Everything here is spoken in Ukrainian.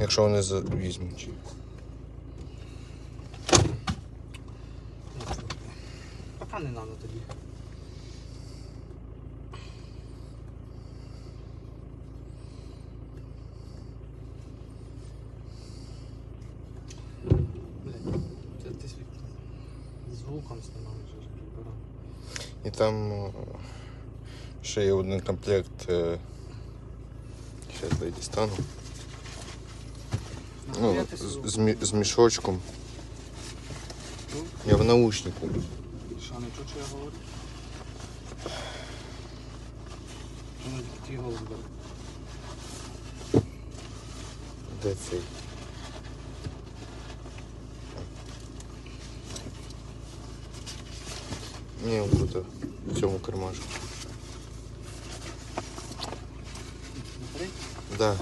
Якщо вони візьмуть. Пока не надо тоді. Звуком знімаєш, я ж прибирав. І там е, ще є один комплект. Зараз я дістану. Ну, з, з, з мішочком. Я в наушнику. Що, не чуть, що я говорю? Що не твій голос бере? Де цей? Ні, он буде в цьому кармашку. Да.